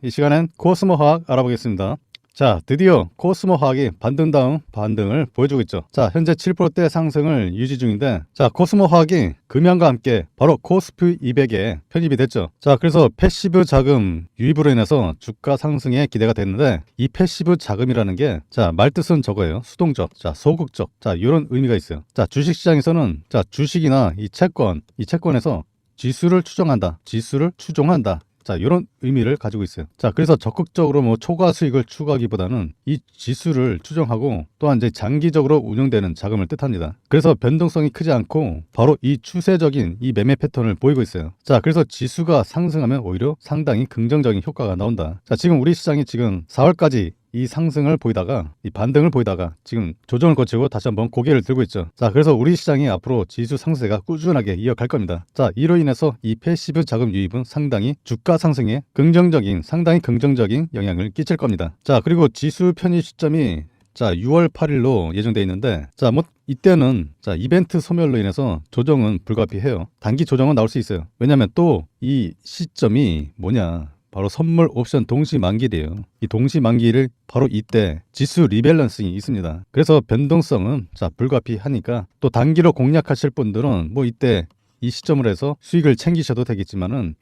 이 시간엔 코스모 화학 알아보겠습니다. 자, 드디어 코스모 화학이 반등 다음 반등을 보여주고 있죠. 자, 현재 7%대 상승을 유지 중인데, 자, 코스모 화학이 금양과 함께 바로 코스피 200에 편입이 됐죠. 자, 그래서 패시브 자금 유입으로 인해서 주가 상승에 기대가 됐는데, 이 패시브 자금이라는 게, 자, 말뜻은 저거예요. 수동적, 자, 소극적, 자, 이런 의미가 있어요. 자, 주식시장에서는, 자, 주식이나 이 채권, 이 채권에서 지수를 추정한다. 지수를 추종한다. 자, 이런 의미를 가지고 있어요. 자, 그래서 적극적으로 뭐 초과 수익을 추구하기보다는 이 지수를 추정하고 또한 이제 장기적으로 운영되는 자금을 뜻합니다. 그래서 변동성이 크지 않고 바로 이 추세적인 이 매매 패턴을 보이고 있어요. 자, 그래서 지수가 상승하면 오히려 상당히 긍정적인 효과가 나온다. 자, 지금 우리 시장이 지금 4월까지 이 상승을 보이다가 이 반등을 보이다가 지금 조정을 거치고 다시 한번 고개를 들고 있죠. 자, 그래서 우리 시장이 앞으로 지수 상세가 꾸준하게 이어갈 겁니다. 자, 이로 인해서 이 패시브 자금 유입은 상당히 주가 상승에 긍정적인 상당히 긍정적인 영향을 끼칠 겁니다. 자, 그리고 지수 편입 시점이 자, 6월 8일로 예정되어 있는데 자, 뭐 이때는 자, 이벤트 소멸로 인해서 조정은 불가피해요. 단기 조정은 나올 수 있어요. 왜냐면 또 이 시점이 뭐냐? 바로 선물 옵션 동시 만기래요. 이 동시 만기를 바로 이때 지수 리밸런싱이 있습니다. 그래서 변동성은 자 불가피하니까 또 단기로 공략하실 분들은 뭐 이때 이 시점을 해서 수익을 챙기셔도 되겠지만은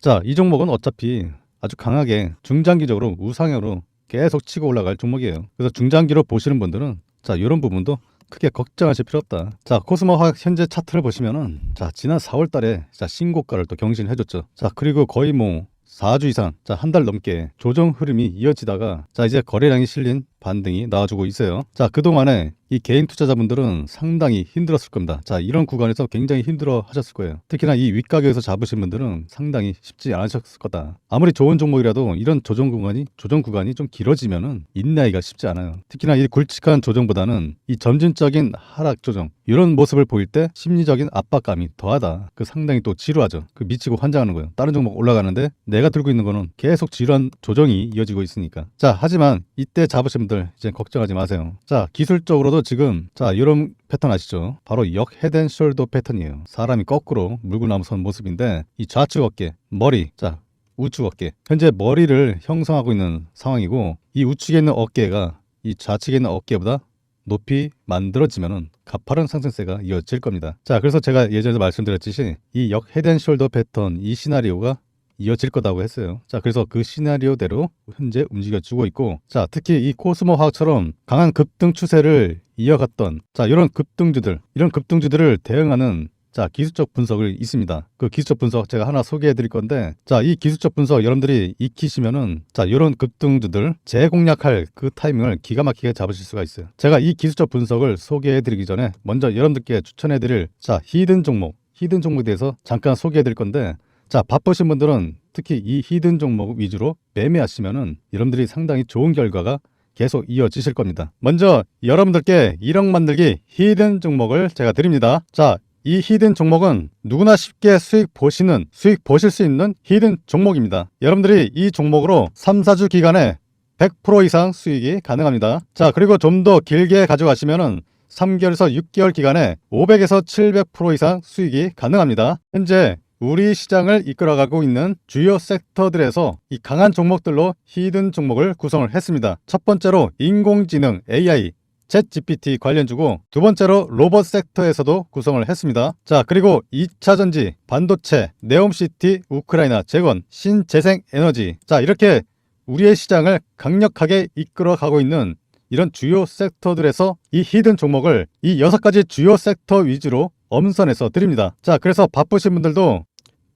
자 이 종목은 어차피 아주 강하게 중장기적으로 우상향으로 계속 치고 올라갈 종목이에요. 그래서 중장기로 보시는 분들은 자 이런 부분도 크게 걱정하실 필요 없다. 자, 코스모 화학 현재 차트를 보시면은 자, 지난 4월 달에 자, 신고가를 또 경신해 줬죠. 자, 그리고 거의 뭐 4주 이상, 자, 한 달 넘게 조정 흐름이 이어지다가 자, 이제 거래량이 실린 반등이 나와주고 있어요. 자, 그동안에 이 개인 투자자분들은 상당히 힘들었을 겁니다. 자, 이런 구간에서 굉장히 힘들어 하셨을 거예요. 특히나 이 윗가격에서 잡으신 분들은 상당히 쉽지 않으셨을 거다. 아무리 좋은 종목이라도 이런 조정 구간이, 조정 구간이 좀 길어지면은 인내하기가 쉽지 않아요. 특히나 이 굵직한 조정보다는 이 점진적인 하락 조정, 이런 모습을 보일 때 심리적인 압박감이 더하다. 그 상당히 또 지루하죠. 그 미치고 환장하는 거예요. 다른 종목 올라가는데 내가 들고 있는 거는 계속 지루한 조정이 이어지고 있으니까. 자, 하지만 이때 잡으신 분들 이제 걱정하지 마세요. 자, 기술적으로도 지금 자, 이런 패턴 아시죠? 바로 역 헤드 앤 숄더 패턴이에요. 사람이 거꾸로 물고 나무 선 모습인데 이 좌측 어깨, 머리, 자, 우측 어깨. 현재 머리를 형성하고 있는 상황이고 이 우측에 있는 어깨가 이 좌측에 있는 어깨보다 높이 만들어지면은 가파른 상승세가 이어질 겁니다. 자, 그래서 제가 예전에 말씀드렸듯이 이 역 헤드 앤 숄더 패턴 이 시나리오가 이어질 거다고 했어요. 자, 그래서 그 시나리오대로 현재 움직여주고 있고, 자, 특히 이 코스모 화학처럼 강한 급등 추세를 이어갔던, 자, 이런 급등주들, 이런 급등주들을 대응하는 자, 기술적 분석을 있습니다. 그 기술적 분석 제가 하나 소개해 드릴 건데, 자, 이 기술적 분석 여러분들이 익히시면은, 자, 이런 급등주들 재공략할 그 타이밍을 기가 막히게 잡으실 수가 있어요. 제가 이 기술적 분석을 소개해 드리기 전에 먼저 여러분들께 추천해 드릴, 자, 히든 종목, 히든 종목에 대해서 잠깐 소개해 드릴 건데, 자, 바쁘신 분들은 특히 이 히든 종목 위주로 매매하시면은 여러분들이 상당히 좋은 결과가 계속 이어지실 겁니다. 먼저 여러분들께 1억 만들기 히든 종목을 제가 드립니다. 자, 이 히든 종목은 누구나 쉽게 수익 보시는, 수익 보실 수 있는 히든 종목입니다. 여러분들이 이 종목으로 3, 4주 기간에 100% 이상 수익이 가능합니다. 자, 그리고 좀 더 길게 가져가시면은 3개월에서 6개월 기간에 500에서 700% 이상 수익이 가능합니다. 현재 우리 시장을 이끌어가고 있는 주요 섹터들에서 이 강한 종목들로 히든 종목을 구성을 했습니다. 첫 번째로 인공지능 AI 챗 GPT 관련주고 두 번째로 로봇 섹터에서도 구성을 했습니다. 자 그리고 2차 전지, 반도체, 네옴시티, 우크라이나 재건, 신재생 에너지 자 이렇게 우리의 시장을 강력하게 이끌어가고 있는 이런 주요 섹터들에서 이 히든 종목을 이 여섯 가지 주요 섹터 위주로 엄선해서 드립니다. 자 그래서 바쁘신 분들도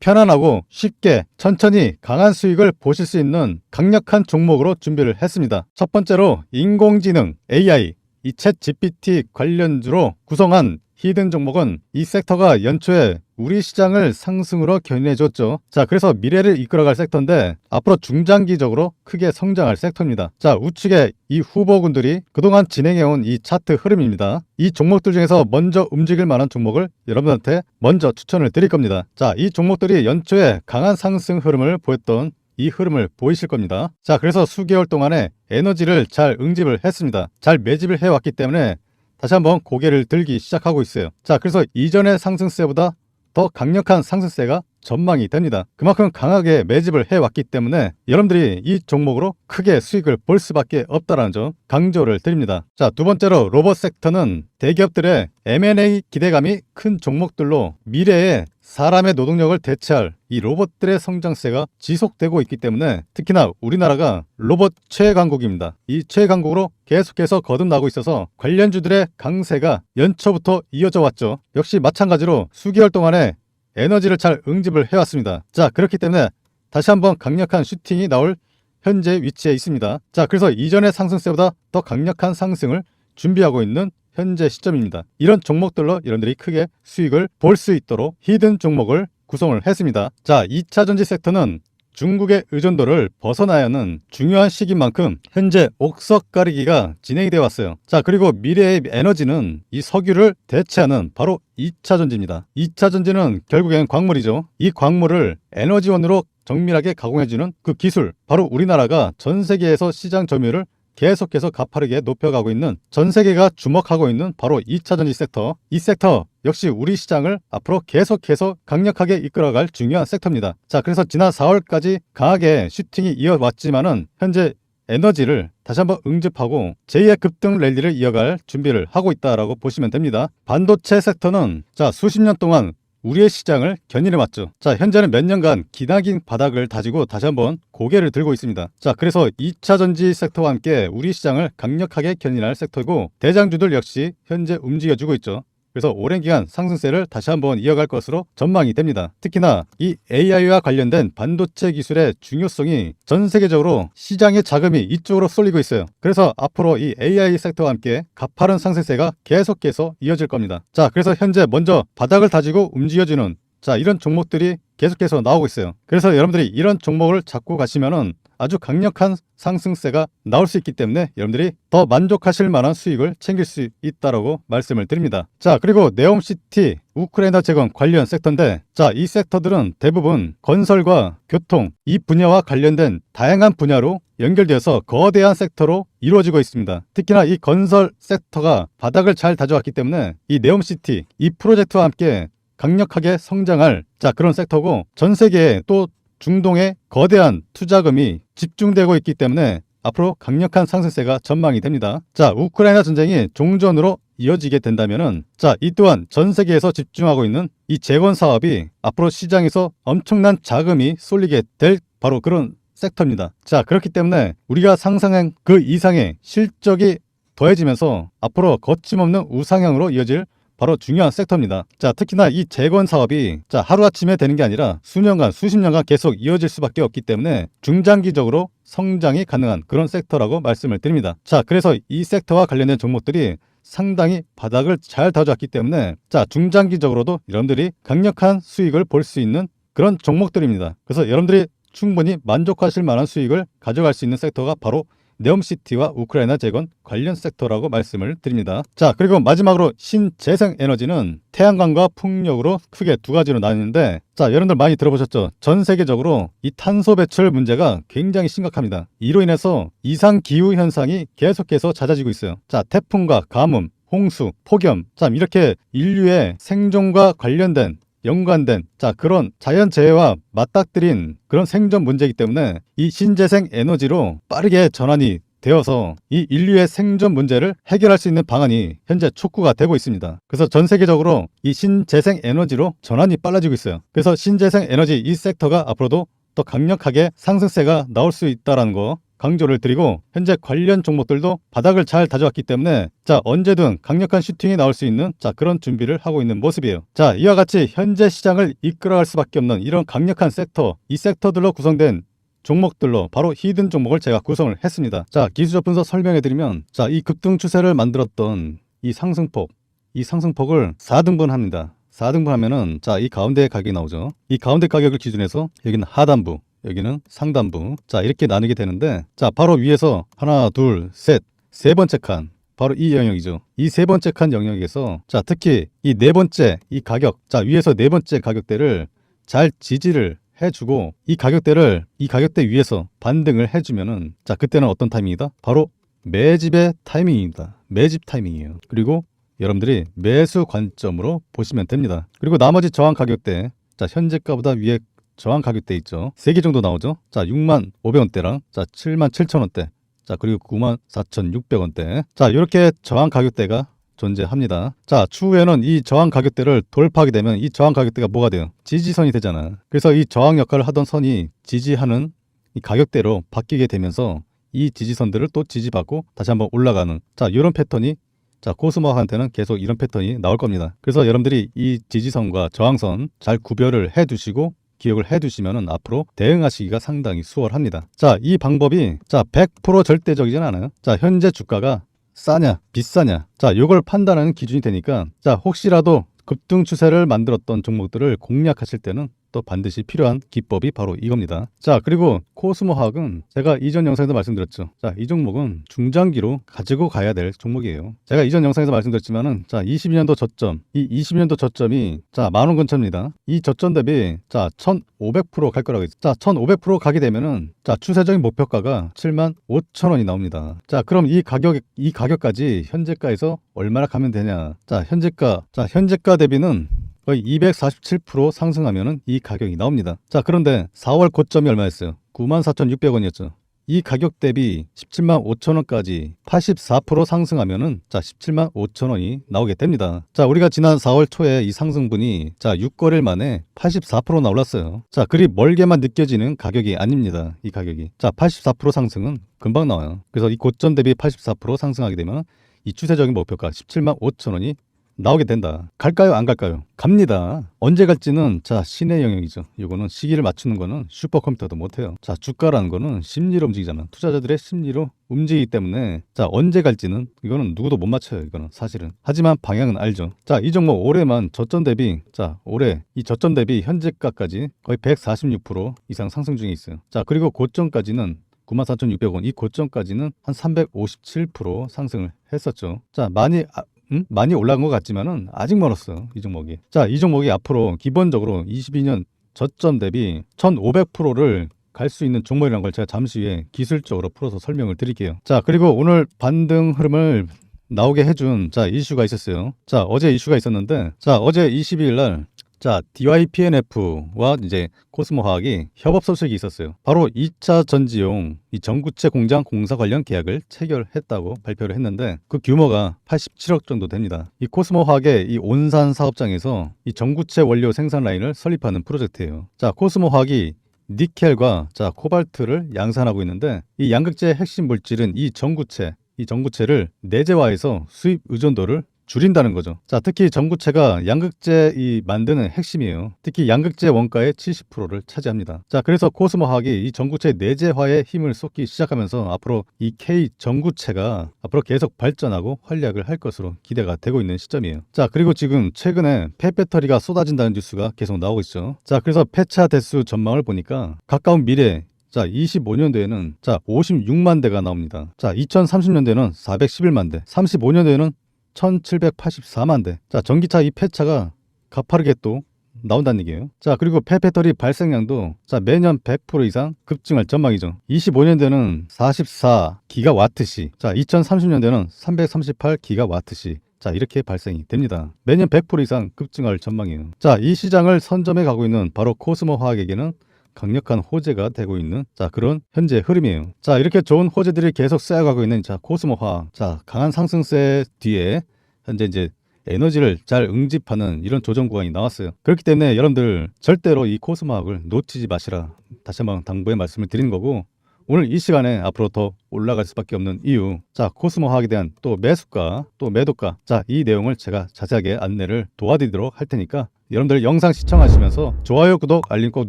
편안하고 쉽게 천천히 강한 수익을 보실 수 있는 강력한 종목으로 준비를 했습니다. 첫 번째로 인공지능 AI 이챗 GPT 관련주로 구성한 히든 종목은 이 섹터가 연초에 우리 시장을 상승으로 견인해줬죠. 자, 그래서 미래를 이끌어갈 섹터인데 앞으로 중장기적으로 크게 성장할 섹터입니다. 자, 우측에 이 후보군들이 그동안 진행해온 이 차트 흐름입니다. 이 종목들 중에서 먼저 움직일 만한 종목을 여러분한테 먼저 추천을 드릴 겁니다. 자, 이 종목들이 연초에 강한 상승 흐름을 보였던 이 흐름을 보이실 겁니다. 자, 그래서 수개월 동안에 에너지를 잘 응집을 했습니다. 잘 매집을 해왔기 때문에 다시 한번 고개를 들기 시작하고 있어요. 자, 그래서 이전의 상승세보다 더 강력한 상승세가 전망이 됩니다. 그만큼 강하게 매집을 해왔기 때문에 여러분들이 이 종목으로 크게 수익을 볼 수밖에 없다는 점 강조를 드립니다. 자, 두 번째로 로봇 섹터는 대기업들의 M&A 기대감이 큰 종목들로 미래에 사람의 노동력을 대체할 이 로봇들의 성장세가 지속되고 있기 때문에 특히나 우리나라가 로봇 최강국입니다. 이 최강국으로 계속해서 거듭나고 있어서 관련주들의 강세가 연초부터 이어져 왔죠. 역시 마찬가지로 수개월 동안에 에너지를 잘 응집을 해왔습니다. 자, 그렇기 때문에 다시 한번 강력한 슈팅이 나올 현재 위치에 있습니다. 자, 그래서 이전의 상승세보다 더 강력한 상승을 준비하고 있는 현재 시점입니다. 이런 종목들로 여러분들이 크게 수익을 볼 수 있도록 히든 종목을 구성을 했습니다. 자, 2차 전지 섹터는 중국의 의존도를 벗어나야 하는 중요한 시기인 만큼 현재 옥석 가리기가 진행이 되어 왔어요. 자, 그리고 미래의 에너지는 이 석유를 대체하는 바로 2차 전지입니다. 2차 전지는 결국엔 광물이죠. 이 광물을 에너지원으로 정밀하게 가공해주는 그 기술, 바로 우리나라가 전 세계에서 시장 점유율을 계속해서 가파르게 높여가고 있는 전 세계가 주목하고 있는 바로 2차 전지 섹터. 이 섹터 역시 우리 시장을 앞으로 계속해서 강력하게 이끌어갈 중요한 섹터입니다. 자, 그래서 지난 4월까지 강하게 슈팅이 이어왔지만은 현재 에너지를 다시 한번 응집하고 제2의 급등 랠리를 이어갈 준비를 하고 있다라고 보시면 됩니다. 반도체 섹터는 자 수십 년 동안 우리의 시장을 견인해 왔죠. 자, 현재는 몇 년간 기나긴 바닥을 다지고 다시 한번 고개를 들고 있습니다. 자, 그래서 2차 전지 섹터와 함께 우리 시장을 강력하게 견인할 섹터이고 대장주들 역시 현재 움직여주고 있죠. 그래서 오랜 기간 상승세를 다시 한번 이어갈 것으로 전망이 됩니다. 특히나 이 AI와 관련된 반도체 기술의 중요성이 전 세계적으로 시장의 자금이 이쪽으로 쏠리고 있어요. 그래서 앞으로 이 AI 섹터와 함께 가파른 상승세가 계속해서 이어질 겁니다. 자, 그래서 현재 먼저 바닥을 다지고 움직여주는 자, 이런 종목들이 계속해서 나오고 있어요. 그래서 여러분들이 이런 종목을 잡고 가시면은 아주 강력한 상승세가 나올 수 있기 때문에 여러분들이 더 만족하실 만한 수익을 챙길 수 있다라고 말씀을 드립니다. 자, 그리고 네옴시티 우크라이나 재건 관련 섹터인데 자, 이 섹터들은 대부분 건설과 교통 이 분야와 관련된 다양한 분야로 연결되어서 거대한 섹터로 이루어지고 있습니다. 특히나 이 건설 섹터가 바닥을 잘 다져왔기 때문에 이 네옴시티 이 프로젝트와 함께 강력하게 성장할 자 그런 섹터고 전 세계에 또 중동에 거대한 투자금이 집중되고 있기 때문에 앞으로 강력한 상승세가 전망이 됩니다. 자, 우크라이나 전쟁이 종전으로 이어지게 된다면은 자, 이 또한 전 세계에서 집중하고 있는 이 재건 사업이 앞으로 시장에서 엄청난 자금이 쏠리게 될 바로 그런 섹터입니다. 자, 그렇기 때문에 우리가 상상한 그 이상의 실적이 더해지면서 앞으로 거침없는 우상향으로 이어질 바로 중요한 섹터입니다. 자, 특히나 이 재건 사업이 자, 하루아침에 되는 게 아니라 수년간, 수십 년간 계속 이어질 수밖에 없기 때문에 중장기적으로 성장이 가능한 그런 섹터라고 말씀을 드립니다. 자, 그래서 이 섹터와 관련된 종목들이 상당히 바닥을 잘 다져왔기 때문에 자, 중장기적으로도 여러분들이 강력한 수익을 볼 수 있는 그런 종목들입니다. 그래서 여러분들이 충분히 만족하실 만한 수익을 가져갈 수 있는 섹터가 바로 네옴시티와 우크라이나 재건 관련 섹터라고 말씀을 드립니다. 자, 그리고 마지막으로 신재생 에너지는 태양광과 풍력으로 크게 두 가지로 나뉘는데 자, 여러분들 많이 들어보셨죠? 전 세계적으로 이 탄소 배출 문제가 굉장히 심각합니다. 이로 인해서 이상 기후 현상이 계속해서 잦아지고 있어요. 자, 태풍과 가뭄, 홍수, 폭염, 참 이렇게 인류의 생존과 관련된 연관된 자 그런 자연 재해와 맞닥뜨린 그런 생존 문제이기 때문에 이 신재생 에너지로 빠르게 전환이 되어서 이 인류의 생존 문제를 해결할 수 있는 방안이 현재 촉구가 되고 있습니다. 그래서 전 세계적으로 이 신재생 에너지로 전환이 빨라지고 있어요. 그래서 신재생 에너지 이 섹터가 앞으로도 더 강력하게 상승세가 나올 수 있다라는 거 강조를 드리고 현재 관련 종목들도 바닥을 잘 다져왔기 때문에 자 언제든 강력한 슈팅이 나올 수 있는 자 그런 준비를 하고 있는 모습이에요. 자 이와 같이 현재 시장을 이끌어갈 수밖에 없는 이런 강력한 섹터 이 섹터들로 구성된 종목들로 바로 히든 종목을 제가 구성을 했습니다. 자 기술적 분석 설명해 드리면 자 이 급등 추세를 만들었던 이 상승폭 이 상승폭을 4등분 합니다. 4등분 하면은 자 이 가운데 가격이 나오죠. 이 가운데 가격을 기준해서 여기는 하단부 여기는 상단부. 자, 이렇게 나누게 되는데, 자, 바로 위에서 하나, 둘, 셋, 세 번째 칸. 바로 이 영역이죠. 이 세 번째 칸 영역에서, 자, 특히 이 네 번째, 이 가격, 자, 위에서 네 번째 가격대를 잘 지지를 해주고, 이 가격대를, 이 가격대 위에서 반등을 해주면은, 자, 그때는 어떤 타이밍이다? 바로 매집의 타이밍입니다. 매집 타이밍이에요. 그리고 여러분들이 매수 관점으로 보시면 됩니다. 그리고 나머지 저항 가격대 자 현재가보다 위에 저항 가격대 있죠. 세개 정도 나오죠. 자 6만 500원대랑 자 7만 7천 원대 자 그리고 9만 4,600원대 자 이렇게 저항 가격대가 존재합니다. 자, 추후에는 이 저항 가격대를 돌파하게 되면 이 저항 가격대가 뭐가 돼요? 지지선이 되잖아. 그래서 이 저항 역할을 하던 선이 지지하는 이 가격대로 바뀌게 되면서 이 지지선들을 또 지지받고 다시 한번 올라가는 자, 이런 패턴이 자, 코스모한테는 계속 이런 패턴이 나올 겁니다. 그래서 여러분들이 이 지지선과 저항선 잘 구별을 해 두시고 기억을 해 두시면은 앞으로 대응하시기가 상당히 수월합니다. 자, 이 방법이 자, 100% 절대적이진 않아요. 자, 현재 주가가 싸냐, 비싸냐. 자, 요걸 판단하는 기준이 되니까 자, 혹시라도 급등 추세를 만들었던 종목들을 공략하실 때는 또 반드시 필요한 기법이 바로 이겁니다. 자, 그리고 코스모학은 제가 이전 영상에서 말씀드렸죠. 자, 이 종목은 중장기로 가지고 가야 될 종목이에요. 제가 이전 영상에서 말씀드렸지만은 자, 22년도 저점, 이 22년도 저점이 자, 만원 근처입니다. 이 저점 대비 자, 1,500%갈 거라고 했죠. 자, 1,500% 가게 되면은 자, 추세적인 목표가가 7만 5천 원이 나옵니다. 자, 그럼 이 가격 이 가격까지 현재가에서 얼마나 가면 되냐? 자, 현재가 자, 현재가 대비는 거의 247% 상승하면은 이 가격이 나옵니다. 자, 그런데 4월 고점이 얼마였어요? 94,600원이었죠. 이 가격 대비 17만 5천 원까지 84% 상승하면은 자 17만 5천 원이 나오게 됩니다. 자 우리가 지난 4월 초에 이 상승분이 자 6거래일 만에 84%나 올랐어요. 자 그리 멀게만 느껴지는 가격이 아닙니다. 이 가격이 자 84% 상승은 금방 나와요. 그래서 이 고점 대비 84% 상승하게 되면 이 추세적인 목표가 17만 5천 원이 나오게 된다. 갈까요? 안 갈까요? 갑니다. 언제 갈지는 자 신의 영역이죠. 이거는 시기를 맞추는 거는 슈퍼컴퓨터도 못해요. 자 주가라는 거는 심리로 움직이잖아. 투자자들의 심리로 움직이기 때문에 자 언제 갈지는 이거는 누구도 못 맞춰요. 이거는 사실은. 하지만 방향은 알죠. 자 이 종목 올해만 저점 대비 자 올해 이 저점 대비 현재가까지 거의 146% 이상 상승 중에 있어요. 자 그리고 고점까지는 94,600원 이 고점까지는 한 357% 상승을 했었죠. 자 많이 아, 음? 많이 올라간 것 같지만은 아직 멀었어 이 종목이. 자, 이 종목이 앞으로 기본적으로 22년 저점 대비 1,500%를 갈 수 있는 종목이라는 걸 제가 잠시 후에 기술적으로 풀어서 설명을 드릴게요. 자, 그리고 오늘 반등 흐름을 나오게 해준 자 이슈가 있었어요. 자 어제 이슈가 있었는데 자 어제 22일 날 자, DYPNF와 이제 코스모화학이 협업 소식이 있었어요. 바로 2차 전지용 이 전구체 공장 공사 관련 계약을 체결했다고 발표를 했는데 그 규모가 87억 정도 됩니다. 이 코스모화학의 이 온산 사업장에서 이 전구체 원료 생산 라인을 설립하는 프로젝트예요. 자, 코스모화학이 니켈과 자 코발트를 양산하고 있는데 이 양극재의 핵심 물질은 이 전구체 이 전구체를 내재화해서 수입 의존도를 줄인다는 거죠. 자, 특히 전구체가 양극재 이 만드는 핵심이에요. 특히 양극재 원가의 70%를 차지합니다. 자, 그래서 코스모학이 이 전구체 내재화에 힘을 쏟기 시작하면서 앞으로 이 K 전구체가 앞으로 계속 발전하고 활약을 할 것으로 기대가 되고 있는 시점이에요. 자, 그리고 지금 최근에 폐 배터리가 쏟아진다는 뉴스가 계속 나오고 있죠. 자, 그래서 폐차 대수 전망을 보니까 가까운 미래 자, 25년도에는 자, 56만 대가 나옵니다. 자, 2030년대는 411만 대, 35년도에는 1784만 대. 자, 전기차 이 폐차가 가파르게 또 나온다는 얘기예요. 자, 그리고 폐배터리 발생량도 자, 매년 100% 이상 급증할 전망이죠. 25년대는 44 기가와트시. 자, 2030년대는 338 기가와트시. 자, 이렇게 발생이 됩니다. 매년 100% 이상 급증할 전망이에요. 자, 이 시장을 선점해 가고 있는 바로 코스모 화학에게는 강력한 호재가 되고 있는 자 그런 현재 흐름이에요. 자 이렇게 좋은 호재들이 계속 쌓여가고 있는 자 코스모화 자 강한 상승세 뒤에 현재 이제 에너지를 잘 응집하는 이런 조정 구간이 나왔어요. 그렇기 때문에 여러분들 절대로 이 코스모학을 놓치지 마시라 다시 한번 당부의 말씀을 드리는 거고 오늘 이 시간에 앞으로 더 올라갈 수밖에 없는 이유. 자, 코스모화학에 대한 또 매수가, 또 매도가. 자, 이 내용을 제가 자세하게 안내를 도와드리도록 할 테니까 여러분들 영상 시청하시면서 좋아요, 구독, 알림 꼭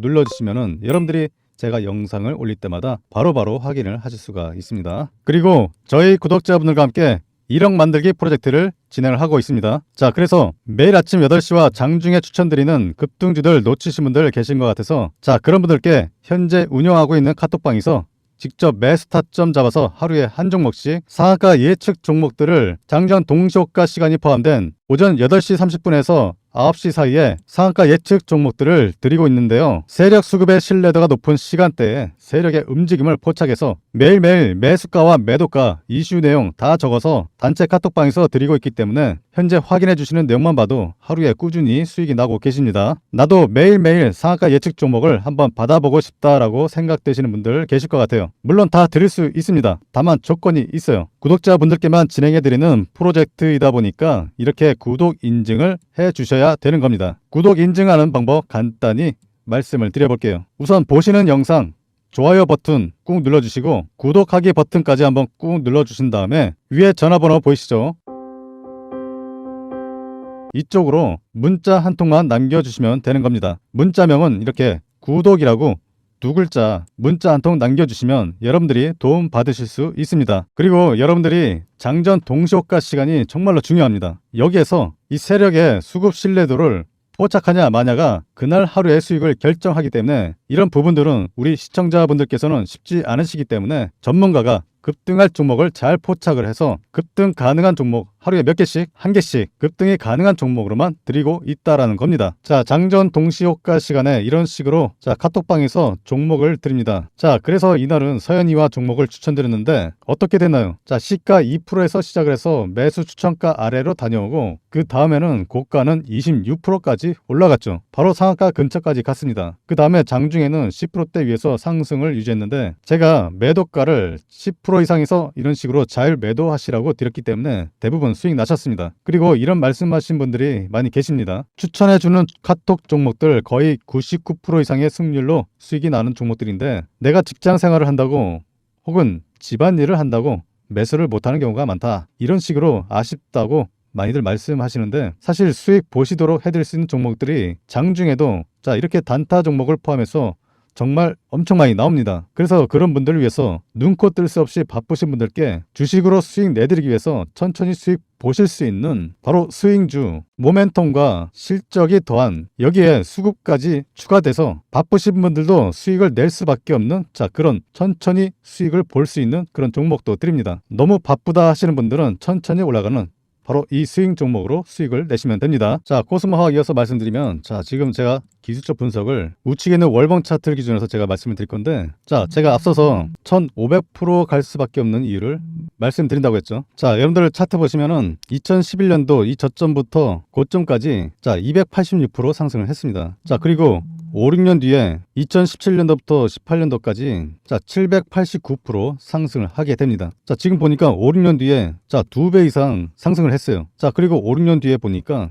눌러주시면은 여러분들이 제가 영상을 올릴 때마다 바로바로 바로 확인을 하실 수가 있습니다. 그리고 저희 구독자분들과 함께 1억 만들기 프로젝트를 진행을 하고 있습니다. 자, 그래서 매일 아침 8시와 장중에 추천드리는 급등주들 놓치신 분들 계신 것 같아서 자, 그런 분들께 현재 운영하고 있는 카톡방에서 직접 매수 타점 잡아서 하루에 한 종목씩 상한가 예측 종목들을 장전 동시호가 시간이 포함된 오전 8시 30분에서 9시 사이에 상한가 예측 종목들을 드리고 있는데요. 세력 수급의 신뢰도가 높은 시간대에 세력의 움직임을 포착해서 매일매일 매수가와 매도가, 이슈 내용 다 적어서 단체 카톡방에서 드리고 있기 때문에 현재 확인해 주시는 내용만 봐도 하루에 꾸준히 수익이 나고 계십니다. 나도 매일매일 상한가 예측 종목을 한번 받아보고 싶다라고 생각되시는 분들 계실 것 같아요. 물론 다 드릴 수 있습니다. 다만 조건이 있어요. 구독자분들께만 진행해 드리는 프로젝트이다 보니까 이렇게 구독 인증을 해 주셔야 되는 겁니다. 구독 인증하는 방법 간단히 말씀을 드려볼게요. 우선 보시는 영상 좋아요 버튼 꾹 눌러주시고 구독하기 버튼까지 한번 꾹 눌러주신 다음에 위에 전화번호 보이시죠? 이쪽으로 문자 한 통만 남겨주시면 되는 겁니다. 문자명은 이렇게 구독이라고 두 글자 문자 한 통 남겨주시면 여러분들이 도움 받으실 수 있습니다. 그리고 여러분들이 장전 동시효과 시간이 정말로 중요합니다. 여기에서 이 세력의 수급 신뢰도를 포착하냐 마냐가 그날 하루의 수익을 결정하기 때문에 이런 부분들은 우리 시청자분들께서는 쉽지 않으시기 때문에 전문가가 급등할 종목을 잘 포착을 해서 급등 가능한 종목 하루에 몇 개씩 한 개씩 급등이 가능한 종목으로만 드리고 있다라는 겁니다. 자 장전 동시효과 시간에 이런 식으로 자 카톡방에서 종목을 드립니다. 자 그래서 이날은 서현이와 종목을 추천드렸는데 어떻게 됐나요? 자 시가 2%에서 시작을 해서 매수 추천가 아래로 다녀오고 그 다음에는 고가는 26%까지 올라갔죠. 바로 상한가 근처까지 갔습니다. 그 다음에 장중에는 10%대 위에서 상승을 유지했는데 제가 매도가를 10% 이상에서 이런 식으로 잘 매도하시라고 드렸기 때문에 대부분 수익 나셨습니다. 그리고 이런 말씀하신 분들이 많이 계십니다. 추천해주는 카톡 종목들 거의 99% 이상의 승률로 수익이 나는 종목들인데 내가 직장 생활을 한다고 혹은 집안일을 한다고 매수를 못하는 경우가 많다. 이런 식으로 아쉽다고 많이들 말씀하시는데 사실 수익 보시도록 해드릴 수 있는 종목들이 장중에도 자 이렇게 단타 종목을 포함해서 정말 엄청 많이 나옵니다. 그래서 그런 분들을 위해서 눈코 뜰새 없이 바쁘신 분들께 주식으로 수익 내드리기 위해서 천천히 수익 보실 수 있는 바로 스윙주 모멘텀과 실적이 더한 여기에 수급까지 추가돼서 바쁘신 분들도 수익을 낼 수밖에 없는 자 그런 천천히 수익을 볼 수 있는 그런 종목도 드립니다. 너무 바쁘다 하시는 분들은 천천히 올라가는 바로 이 스윙 종목으로 수익을 내시면 됩니다. 자, 코스모화학 이어서 말씀드리면 자, 지금 제가 기술적 분석을 우측에 있는 월봉 차트를 기준으로 제가 말씀을 드릴 건데 자, 제가 앞서서 1500%갈 수밖에 없는 이유를 말씀드린다고 했죠. 자, 여러분들 차트 보시면은 2011년도 이 저점부터 고점까지 자, 286% 상승을 했습니다. 자, 그리고 5, 6년 뒤에 2017년도부터 18년도까지 자 789% 상승을 하게 됩니다. 자 지금 보니까 5, 6년 뒤에 자 2배 이상 상승을 했어요. 자 그리고 5, 6년 뒤에 보니까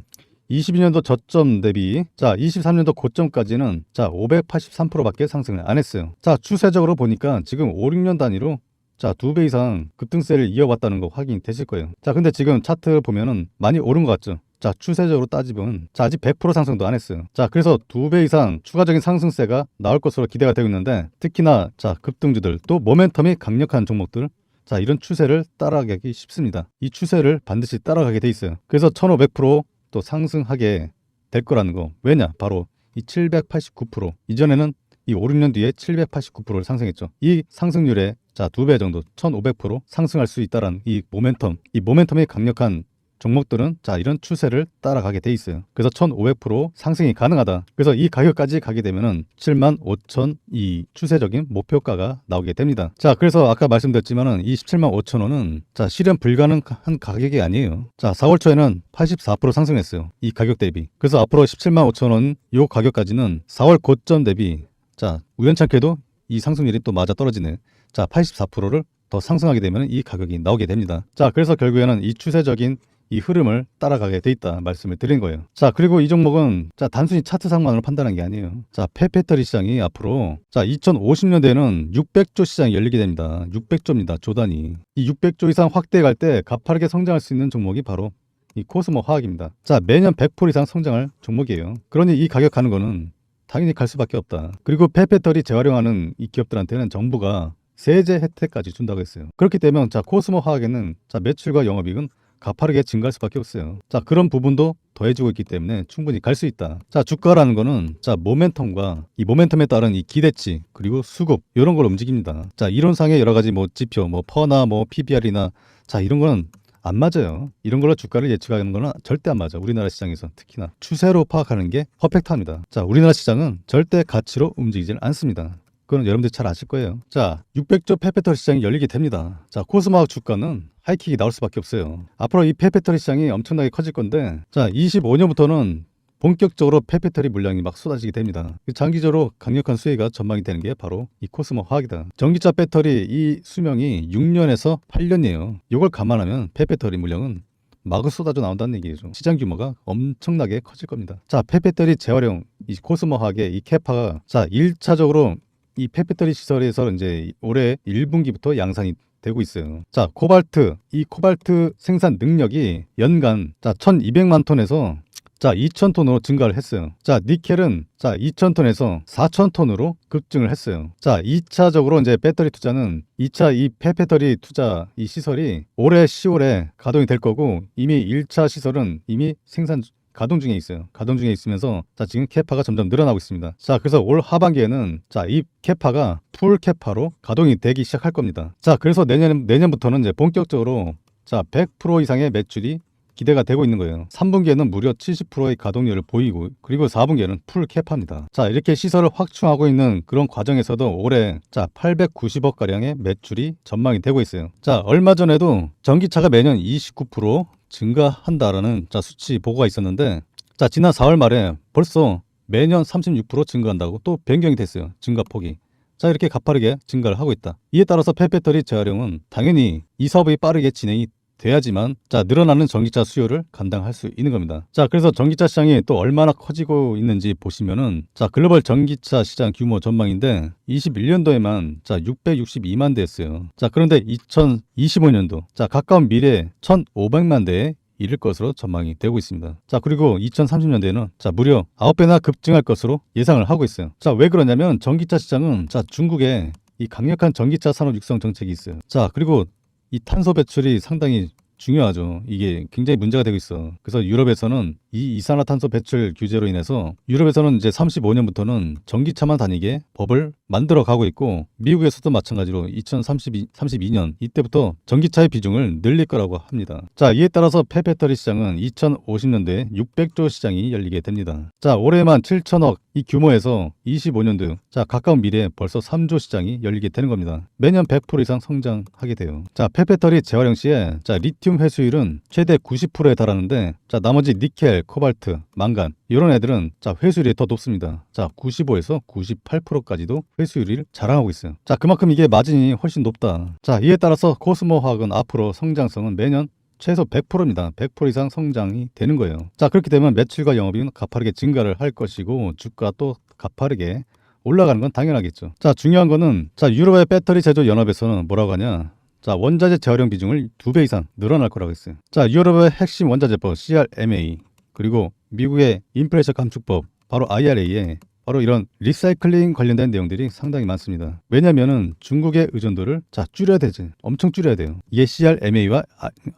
22년도 저점 대비 자 23년도 고점까지는 자 583%밖에 상승을 안 했어요. 자 추세적으로 보니까 지금 5, 6년 단위로 자, 두 배 이상 급등세를 이어왔다는 거 확인 되실 거예요. 자, 근데 지금 차트 보면은 많이 오른 것 같죠? 자, 추세적으로 따지면 자, 아직 100% 상승도 안 했어요. 자, 그래서 두 배 이상 추가적인 상승세가 나올 것으로 기대가 되고 있는데 특히나 자, 급등주들 또 모멘텀이 강력한 종목들 자, 이런 추세를 따라가기 쉽습니다. 이 추세를 반드시 따라가게 돼 있어요. 그래서 1500%또 상승하게 될 거라는 거. 왜냐? 바로 이 789% 이전에는 이 5, 6년 뒤에 789%를 상승했죠. 이 상승률에 자, 두 배 정도 1500% 상승할 수 있다라는 이 모멘텀, 이 모멘텀이 강력한 종목들은 자 이런 추세를 따라가게 돼 있어요. 그래서 1,500% 상승이 가능하다. 그래서 이 가격까지 가게 되면은 7만 5천 이 추세적인 목표가가 나오게 됩니다. 자 그래서 아까 말씀드렸지만은 이 17만 5천 원은 자 실현 불가능한 가격이 아니에요. 자 4월 초에는 84% 상승했어요. 이 가격 대비. 그래서 앞으로 17만 5천 원 요 가격까지는 4월 고점 대비 자 우연찮게도 이 상승률이 또 맞아 떨어지네. 자 84%를 더 상승하게 되면 이 가격이 나오게 됩니다. 자 그래서 결국에는 이 추세적인 이 흐름을 따라가게 돼 있다 말씀을 드린 거예요. 자 그리고 이 종목은 자 단순히 차트상만으로 판단한 게 아니에요. 자 폐배터리 시장이 앞으로 자 2050년대에는 600조 시장이 열리게 됩니다. 600조입니다. 조단이 이 600조 이상 확대해 갈 때 가파르게 성장할 수 있는 종목이 바로 이 코스모 화학입니다. 자 매년 100% 이상 성장할 종목이에요. 그러니 이 가격 가는 거는 당연히 갈 수밖에 없다. 그리고 폐배터리 재활용하는 이 기업들한테는 정부가 세제 혜택까지 준다고 했어요. 그렇기 때문에 자 코스모 화학에는 자 매출과 영업이익은 가파르게 증가할 수밖에 없어요. 자, 그런 부분도 더해지고 있기 때문에 충분히 갈 수 있다. 자, 주가라는 거는 자, 모멘텀과 이 모멘텀에 따른 이 기대치 그리고 수급 이런 걸 움직입니다. 자, 이론상의 여러 가지 뭐 지표, 뭐 퍼나 뭐 PBR이나 자, 이런 거는 안 맞아요. 이런 걸로 주가를 예측하는 거는 절대 안 맞아. 우리나라 시장에서 특히나 추세로 파악하는 게 퍼펙트합니다. 자, 우리나라 시장은 절대 가치로 움직이질 않습니다. 그건 여러분들 잘 아실 거예요. 자, 600조 페페토리 시장이 열리게 됩니다. 자, 코스모학 주가는 하이킥이 나올 수밖에 없어요. 앞으로 이 페페토리 시장이 엄청나게 커질 건데, 자, 25년부터는 본격적으로 페페토리 물량이 막 쏟아지게 됩니다. 장기적으로 강력한 수혜가 전망이 되는 게 바로 이 코스모 화학이다. 전기차 배터리 이 수명이 6년에서 8년이에요. 이걸 감안하면 페페토리 물량은 마구 쏟아져 나온다는 얘기죠. 시장 규모가 엄청나게 커질 겁니다. 자, 페페토리 재활용 이 코스모 화학의 이 캐파가 자, 1차적으로 이 페페토리 시설에서 이제 올해 1분기부터 양산이 되고 있어요. 자, 코발트 이 코발트 생산 능력이 연간 자 1,200만 톤에서 자 2,000톤으로 증가를 했어요. 자 니켈은 자 2,000톤에서 4,000톤으로 급증을 했어요. 자 2차적으로 이제 배터리 투자는 2차 이 폐배터리 투자 이 시설이 올해 10월에 가동이 될 거고 이미 1차 시설은 이미 생산 가동 중에 있어요. 가동 중에 있으면서 자 지금 캐파가 점점 늘어나고 있습니다. 자 그래서 올 하반기에는 자 이 캐파가 풀 캐파로 가동이 되기 시작할 겁니다. 자 그래서 내년 내년부터는 이제 본격적으로 자 100% 이상의 매출이 기대가 되고 있는 거예요. 3분기에는 무려 70%의 가동률을 보이고 그리고 4분기에는 풀 캐파입니다. 자 이렇게 시설을 확충하고 있는 그런 과정에서도 올해 자 890억 가량의 매출이 전망이 되고 있어요. 자 얼마 전에도 전기차가 매년 29% 증가한다라는 자 수치 보고가 있었는데 자 지난 4월 말에 벌써 매년 36% 증가한다고 또 변경이 됐어요. 증가폭이. 자 이렇게 가파르게 증가를 하고 있다. 이에 따라서 폐배터리 재활용은 당연히 이 사업이 빠르게 진행이 돼야지만 자 늘어나는 전기차 수요를 감당할 수 있는 겁니다. 자 그래서 전기차 시장이 또 얼마나 커지고 있는지 보시면은 자 글로벌 전기차 시장 규모 전망인데 21년도에만 자 662만 대였어요. 자 그런데 2025년도 자 가까운 미래 1,500만 대에 이를 것으로 전망이 되고 있습니다. 자, 그리고 2030년대에는 자, 무려 9배나 급증할 것으로 예상을 하고 있어요. 자, 왜 그러냐면 전기차 시장은 자, 중국에 이 강력한 전기차 산업 육성 정책이 있어요. 자, 그리고 이 탄소 배출이 상당히 중요하죠. 이게 굉장히 문제가 되고 있어. 그래서 유럽에서는 이 이산화탄소 배출 규제로 인해서 유럽에서는 이제 35년부터는 전기차만 다니게 법을 만들어 가고 있고 미국에서도 마찬가지로 2032 32년 이때부터 전기차의 비중을 늘릴 거라고 합니다. 자, 이에 따라서 폐배터리 시장은 2050년도에 600조 시장이 열리게 됩니다. 자, 올해만 7천억 이 규모에서 25년도 자, 가까운 미래에 벌써 3조 시장이 열리게 되는 겁니다. 매년 100% 이상 성장하게 돼요. 자, 폐배터리 재활용 시에 자, 리튬 회수율은 최대 90%에 달하는데 자, 나머지 니켈, 코발트, 망간 이런 애들은 자, 회수율이 더 높습니다. 자, 95에서 98%까지도 회수율을 자랑하고 있어요. 자, 그만큼 이게 마진이 훨씬 높다. 자, 이에 따라서 코스모 화학은 앞으로 성장성은 매년 최소 100%입니다. 100% 이상 성장이 되는 거예요. 자, 그렇게 되면 매출과 영업이익은 가파르게 증가를 할 것이고 주가 또 가파르게 올라가는 건 당연하겠죠. 자, 중요한 거는 자, 유럽의 배터리 제조 연합에서는 뭐라고 하냐? 자, 원자재 재활용 비중을 두배 이상 늘어날 거라고 했어요. 자, 유럽의 핵심 원자재법 CRMA 그리고 미국의 인플레이션 감축법 바로 IRA에 바로 이런 리사이클링 관련된 내용들이 상당히 많습니다. 왜냐면은 중국의 의존도를 자 줄여야 되지. 엄청 줄여야 돼요. 이게 CRMA와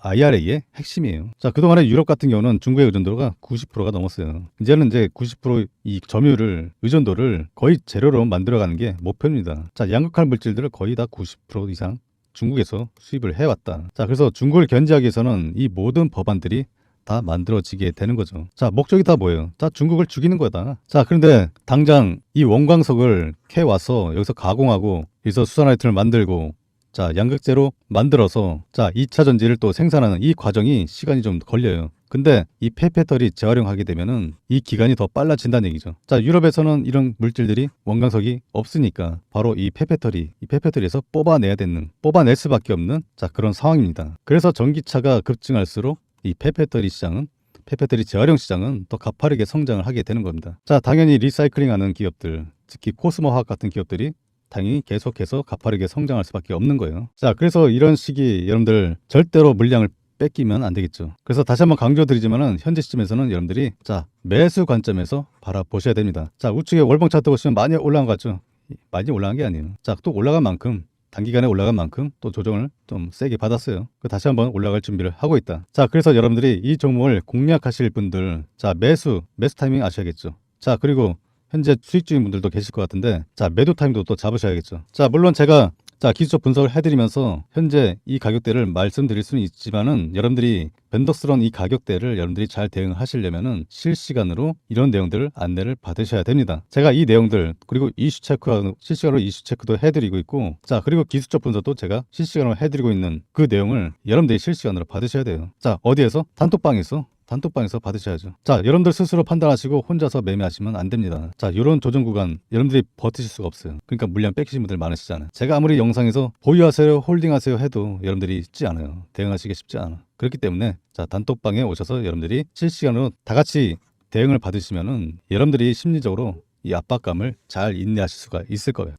IRA의 핵심이에요. 자, 그동안에 유럽 같은 경우는 중국의 의존도가 90%가 넘었어요. 이제는 이제 90%이 점유율을 의존도를 거의 제로로 만들어 가는 게 목표입니다. 자, 양극할 물질들을 거의 다 90% 이상 중국에서 수입을 해왔다. 자, 그래서 중국을 견제하기 위해서는 이 모든 법안들이 다 만들어지게 되는 거죠. 자, 목적이 다 뭐예요? 다 중국을 죽이는 거다. 자, 그런데 당장 이 원광석을 캐와서 여기서 가공하고 여기서 수산화이트를 만들고 자, 양극재로 만들어서 자, 2차 전지를 또 생산하는 이 과정이 시간이 좀 걸려요. 근데 이 폐배터리 재활용하게 되면은 이 기간이 더 빨라진다는 얘기죠. 자, 유럽에서는 이런 물질들이 원광석이 없으니까 바로 이 폐배터리, 이 폐배터리에서 뽑아내야 되는, 뽑아낼 수밖에 없는 자, 그런 상황입니다. 그래서 전기차가 급증할수록 이 폐배터리 시장은 폐배터리 재활용 시장은 더 가파르게 성장을 하게 되는 겁니다. 자, 당연히 리사이클링하는 기업들, 특히 코스모화학 같은 기업들이 당연히 계속해서 가파르게 성장할 수밖에 없는 거예요. 자, 그래서 이런 시기 여러분들 절대로 물량을 뺏기면 안 되겠죠. 그래서 다시 한번 강조드리지만은 현재 시점에서는 여러분들이 자 매수 관점에서 바라보셔야 됩니다. 자 우측에 월봉 차트 보시면 많이 올라간 것 같죠? 많이 올라간 게 아니에요. 자 또 올라간 만큼 단기간에 올라간 만큼 또 조정을 좀 세게 받았어요. 그 다시 한번 올라갈 준비를 하고 있다. 자 그래서 여러분들이 이 종목을 공략하실 분들 자 매수 매수 타이밍 아셔야겠죠. 자 그리고 현재 수익 중인 분들도 계실 것 같은데 자 매도 타임도 또 잡으셔야겠죠. 자 물론 제가 자, 기술적 분석을 해드리면서 현재 이 가격대를 말씀드릴 수는 있지만은 여러분들이 변덕스러운 이 가격대를 여러분들이 잘 대응을 하시려면은 실시간으로 이런 내용들을 안내를 받으셔야 됩니다. 제가 이 내용들 그리고 이슈 체크 실시간으로 이슈 체크도 해드리고 있고 자 그리고 기술적 분석도 제가 실시간으로 해드리고 있는 그 내용을 여러분들이 실시간으로 받으셔야 돼요. 자 어디에서 단톡방에서 단톡방에서 받으셔야죠. 자, 여러분들 스스로 판단하시고 혼자서 매매하시면 안 됩니다. 자, 이런 조정 구간 여러분들이 버티실 수가 없어요. 그러니까 물량 뺏기신 분들 많으시잖아요. 제가 아무리 영상에서 보유하세요, 홀딩하세요 해도 여러분들이 쉽지 않아요. 대응하시기 쉽지 않아. 그렇기 때문에 자, 단톡방에 오셔서 여러분들이 실시간으로 다 같이 대응을 받으시면은 여러분들이 심리적으로 이 압박감을 잘 인내하실 수가 있을 거예요.